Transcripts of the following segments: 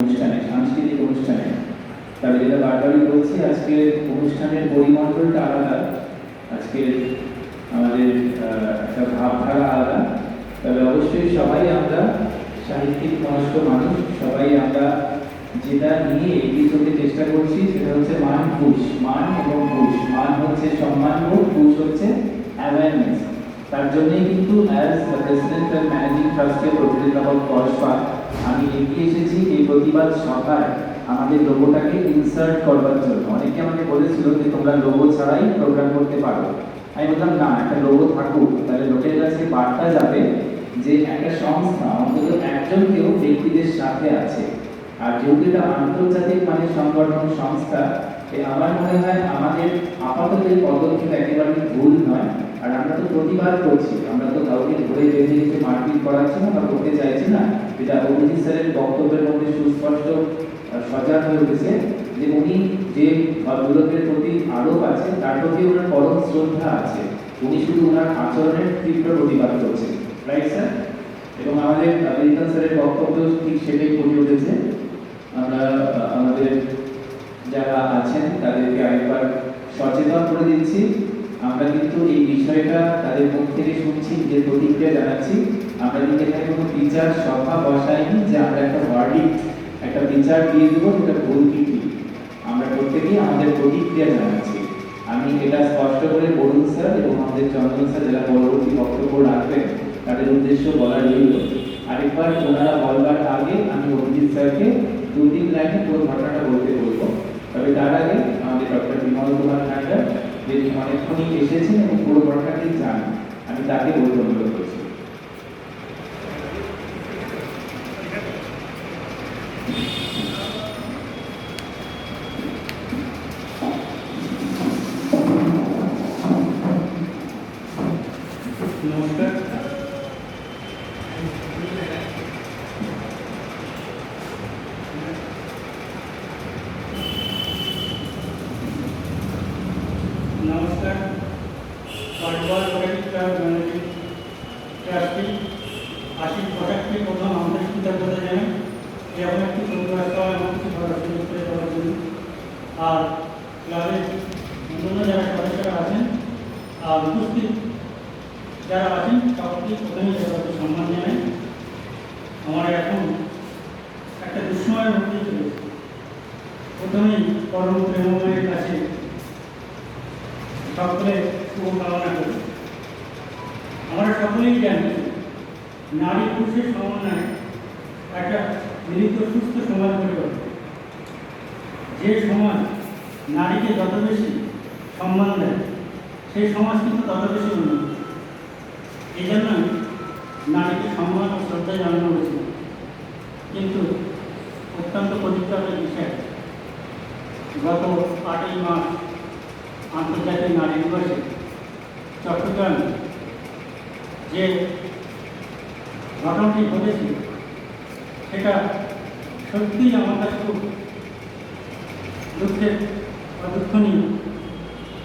অনুষ্ঠানে, সাংস্কৃতিক অনুষ্ঠানে। তবে যেটা বারবারই বলছি, আজকে অনুষ্ঠানের পরিমণ্ডলটা আলাদা। আজকে আমাদের একটা ভাবধারা আলাদা। তবে অবশ্যই সবাই আমরা সাহিত্যিক, মনস্ক মানুষ, সবাই আমরা যেটা নিয়ে এগিয়ে চলতে চেষ্টা করছি সেটা হচ্ছে মান ঘুষ মান এবং ঘুষ মান হচ্ছে সম্মান বোধ ঘুষ হচ্ছে অ্যাওয়ারনেস তার জন্যই কিন্তু as the president and managing ট্রাস্টের প্রতিনিধি বাবদ কসবা আমি এগিয়ে এসেছি এই প্রতিবাদ সভায়। আমাদের লোগোটাকে ইনসার্ট করবার জন্য। অনেকে আমাকে বলেছিল যে তোমরা লোগো ছাড়াই প্রোগ্রাম করতে পারো। আমি বললাম, না, একটা লোগো থাকুক। তাহলে লোকের কাছে বার্তা যাবে যে একটা সংস্থা, অন্তত একজন কেউ ব্যক্তিদের সাথে আছে। আর যেহেতু এটা আন্তর্জাতিক মানের সংগঠন সংস্থা আমার মনে হয় আমাদের আপাতত এই পদক্ষেপ একেবারে ভুল নয়। আর আমরা তো করছি। আমরা তো কাউকে ধরে বেঁধে মারপিট করাচ্ছি না বা করতে চাইছি না, যেটা অভিজিৎ স্যারের বক্তব্যের মধ্যে সুস্পষ্ট সজাগ হয়ে উঠেছে যে উনি যে ভদ্রলোকের প্রতি আরোপ আছে, তার প্রতি ওনার পরম শ্রদ্ধা আছে। উনি শুধু ওনার আচরণের তীব্র প্রতিবাদ করছেন। রাইট স্যার এবং আমাদের স্যারের বক্তব্য ঠিক সেটাই ফুটে উঠেছে আমরা আহ, আমাদের যারা আছেন, তাদেরকে আরেকবার সচেতন করে দিচ্ছি। আমরা কিন্তু এই বিষয়টা তাদের মুখ থেকে শুনছি যে প্রতিক্রিয়া জানাচ্ছি। আমরা কিন্তু এখানে কোনো বিচার সভা বসাইনি যে আমরা একটা ভার্ডিক্ট একটা বিচার দিয়ে দেবো, সেটা ভুল কি ঠিক। আমরা প্রত্যেকেই আমাদের প্রতিক্রিয়া জানাচ্ছি। আমি এটা স্পষ্ট করে বরুণ স্যার, এবং আমাদের চন্দন স্যার যারা পরবর্তী বক্তব্য রাখবেন, তাদের উদ্দেশ্য বলার রইল আরেকবার ওনারা বলবার আগে আমি অভিজিৎ স্যারকে দু তিন লাইনে পুরো ঘটনাটা বলতে বলব। তবে তার আগে আমাদের ডক্টর বিমল কুমার নান্ডা যিনি অনেকক্ষণই এসেছেন এবং পুরো ঘটনাটি জানেন। আমি তাকে অনুরোধ করছি নমস্কার product club managing trustee Ashis প্রোডাক্টকে প্রথম আন্তরিক কৃতজ্ঞতা জানাই এরকম একটি সুব্যবস্থা এবং কিছু করার সুযোগ করে দেওয়ার জন্য আর ক্লাবের অন্যান্য যারা সদস্যরা আছেন আর উপস্থিত যারা আছেন কাউকে প্রথমেই তাদেরকে সম্মান জানাই আমার এখন একটা দুঃসময়ের মধ্যে চলেছে প্রথমেই পরম প্রেমময়ের কাছে সকলে শুভকামনা করি আমরা সকলেই জানি, নারী পুরুষের সমন্বয়ে একটা মিলিত সুস্থ সমাজ ওঠে। যে সমাজ নারীকে যত বেশি সম্মান দেয়, সেই সমাজ কিন্তু তত বেশি উন্নত। এই জন্য নারীকে সম্মান ও শ্রদ্ধা জানানো হয়েছিল কিন্তু অত্যন্ত পবিত্রের বিষয়। গত আটই মার্চ আন্তর্জাতিক নারী দিবসে চট্টগ্রাম যে ঘটনাটি ঘটেছে, সেটা সত্যিই আমার কাছে খুব দুঃখের দুঃখনীয়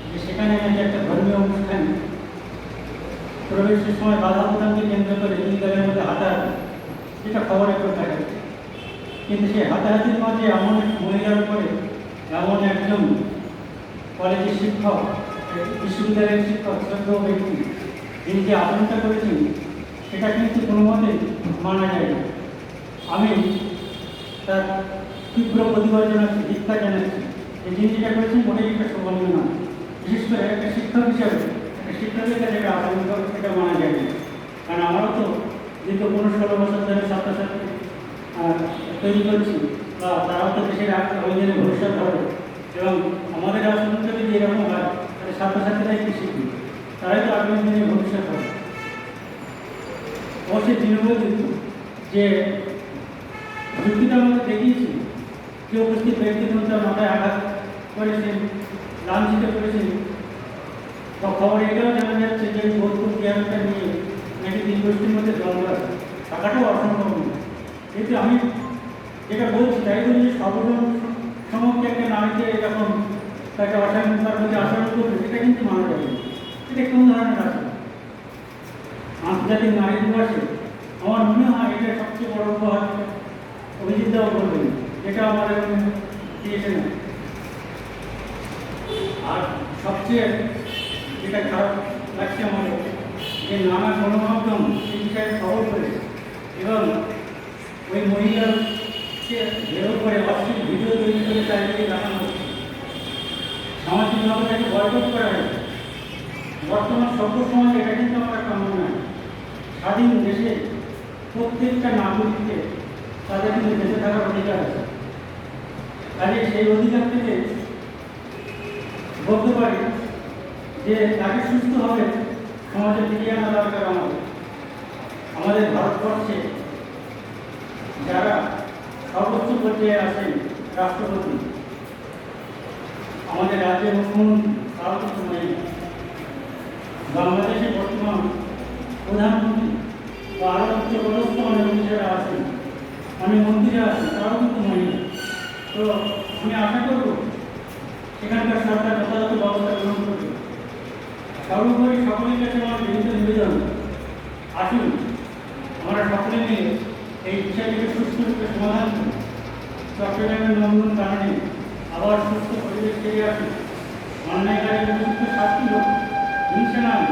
যে সেখানে নাকি একটা ধর্মীয় অনুষ্ঠান প্রবেশের সময় বাধা প্রদানকে কেন্দ্র করে দুই দলের মধ্যে হাতাহাতি সেটা খবরে করে দেখা কিন্তু সেই হাতাহাতির মাঝে এমন এক মহিলার উপরে এমন একজন কলেজের শিক্ষক? বিশ্ববিদ্যালয়ের শিক্ষক শ্রদ্ধ ব্যক্তি যিনি যে আচরণটা করেছেন, সেটা কিন্তু কোনো মতে মানা যায় না। আমি তার তীব্র প্রতিবাদ জানাচ্ছি ধিক্ষা জানাচ্ছি। যে যিনি যেটা করেছেন, মোটেই একটা শোভনীয় না। বিশেষ করে একটা শিক্ষক হিসাবে, একটা শিক্ষকের কাছে একটা করে সেটা মানা যায় না। কারণ আমারও তো দীর্ঘ পনেরো ষোলো বছর ধরে ছাত্রছাত্রী তৈরি করছি, বা তারাও তো দেশের আবেদনের ভবিষ্যৎ হবে। এবং আমাদের যদি এরকম হয় তাহলে ছাত্রছাত্রীরাই কি শিখবে? তারাই তো আগামী দিনে ভবিষ্যৎ হবে। অবশ্যই তৃণমূল কিন্তু যে যুক্তিটা আমাদের দেখিয়েছি, যে উপস্থিত ব্যক্তিগণ তার মাথায় আঘাত করেছেন, লাঞ্ছিত করেছেন, বা খবর এটাও জানা যাচ্ছে যে বোধপুর চেয়ারটা নিয়ে নাকি তিন গোষ্ঠীর মধ্যে আছে থাকাটাও অসম্ভব নয়। কিন্তু আমি যেটা বলছি, তাই বলি যে সর্বজন সমক্ষে একটা নারীকে যখন তাকে অসাধারণ তার প্রতি আচরণ করবে, সেটা কিন্তু মানা যাবে এটা কোন ধরনের আচরণ আন্তর্জাতিক নারী দিবসে আমার মনে হয় এটা সবচেয়ে বড় উপহার অভিজিৎ দাও বলবেন। যেটা আমাদের দিয়েছেন আর সবচেয়ে যেটা খারাপ লাগছে আমাদের যে নানা গণমাধ্যম সেই বিষয়ে খবর করে এবং ওই মহিলাকে বেরো করে অশ্লীল ভিডিও তৈরি করে চারিদিকে দেখানো সামাজিকভাবে তাকে বয়কট করা হয়েছে। বর্তমান সভ্য সমাজে এটা কিন্তু আমরা কাম্য নয়। স্বাধীন দেশে প্রত্যেকটা নাগরিককে তাদের কিন্তু বেঁচে থাকার অধিকার আছে। কাজে সেই অধিকার থেকে বলতে পারি যে তাকে সুস্থভাবে সমাজে ফিরিয়ে আনা দরকার আমাদের। আমাদের ভারতবর্ষে যারা সর্বোচ্চ পর্যায়ে আছেন রাষ্ট্রপতি আমাদের রাজ্যের মুখ্যমন্ত্রী তাও মহিলা বাংলাদেশে বর্তমান প্রধানমন্ত্রী বা আরও উচ্চ পদস্থ অনেক মন্ত্রীরা আছেন, অনেক মন্ত্রীরা আছেন, তারাও কিন্তু মহিলা। তো আমি আশা করব সেখানকার সরকার যথাযথ ব্যবস্থা গ্রহণ করবে। সর্বোপরি সকলের কাছে আমার বিনীত নিবেদন। আসুন, আমরা সকলে মিলে এই বিষয়টিকে সুস্থরূপে সমাধান করি। চট্টগ্রামের নন্দন কারণে আবার সুস্থ পরিবেশ ফিরে আসুন। অন্যায়কারী উপযুক্ত শাস্তি হোক, হিংসা নামে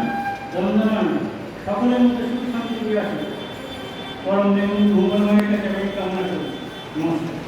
দ্বন্দ্ব না সকলের মধ্যে সুখ শান্তি ফিরে আসে পরম দেবী মঙ্গলময়ের কাছে কামনা করি। নমস্কার।